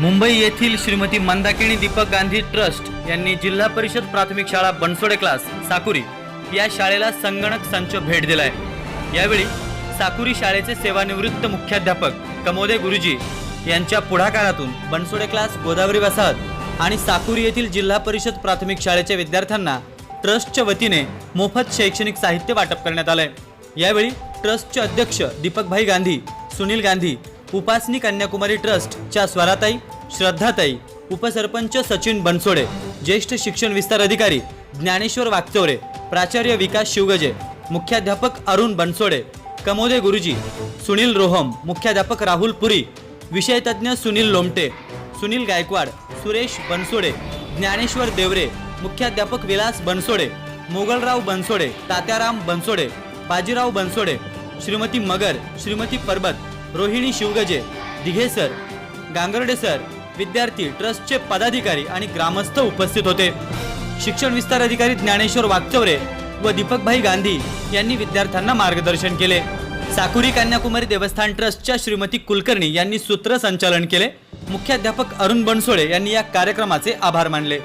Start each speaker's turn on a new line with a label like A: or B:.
A: मुंबई येथील श्रीमती मंदाकिनी दीपक गांधी ट्रस्ट यांनी जिल्हा परिषद प्राथमिक शाळा बनसोडे क्लास साकुरी या शाळेला संगणक संच भेट दिलाय. यावेळी साकुरी शाळेचे सेवानिवृत्त मुख्याध्यापक कमोदे गुरुजी यांच्या पुढाकारातून बनसोडे क्लास गोदावरी वसाहत आणि साकुरी येथील जिल्हा परिषद प्राथमिक शाळेच्या विद्यार्थ्यांना ट्रस्टच्या वतीने मोफत शैक्षणिक साहित्य वाटप करण्यात आलंय. यावेळी ट्रस्टचे अध्यक्ष दीपकभाई गांधी सुनील गांधी उपासनी कन्याकुमारी ट्रस्टच्या स्वराताई श्रद्धाताई उपसरपंच सचिन बनसोडे ज्येष्ठ शिक्षण विस्तार अधिकारी ज्ञानेश्वर वागचौरे प्राचार्य विकास शिवगजे मुख्याध्यापक अरुण बनसोडे कमोदे गुरुजी सुनील रोहम मुख्याध्यापक राहुल पुरी विषयतज्ञ सुनील लोमटे सुनील गायकवाड सुरेश बनसोडे ज्ञानेश्वर देवरे मुख्याध्यापक विलास बनसोडे मोगलराव बनसोडे तात्याराम बनसोडे बाजीराव बनसोडे श्रीमती मगर श्रीमती परबत रोहिणी शिवगजे दिघे सर गांगर्डे सर विद्यार्थी ट्रस्टचे पदाधिकारी आणि ग्रामस्थ उपस्थित होते. शिक्षण विस्तार अधिकारी ज्ञानेश्वर वागचौरे व दीपकभाई गांधी यांनी विद्यार्थ्यांना मार्गदर्शन केले. साकुरी कन्याकुमारी देवस्थान ट्रस्टच्या श्रीमती कुलकर्णी यांनी सूत्रसंचालन केले. मुख्याध्यापक अरुण बनसोडे यांनी या कार्यक्रमाचे आभार मानले.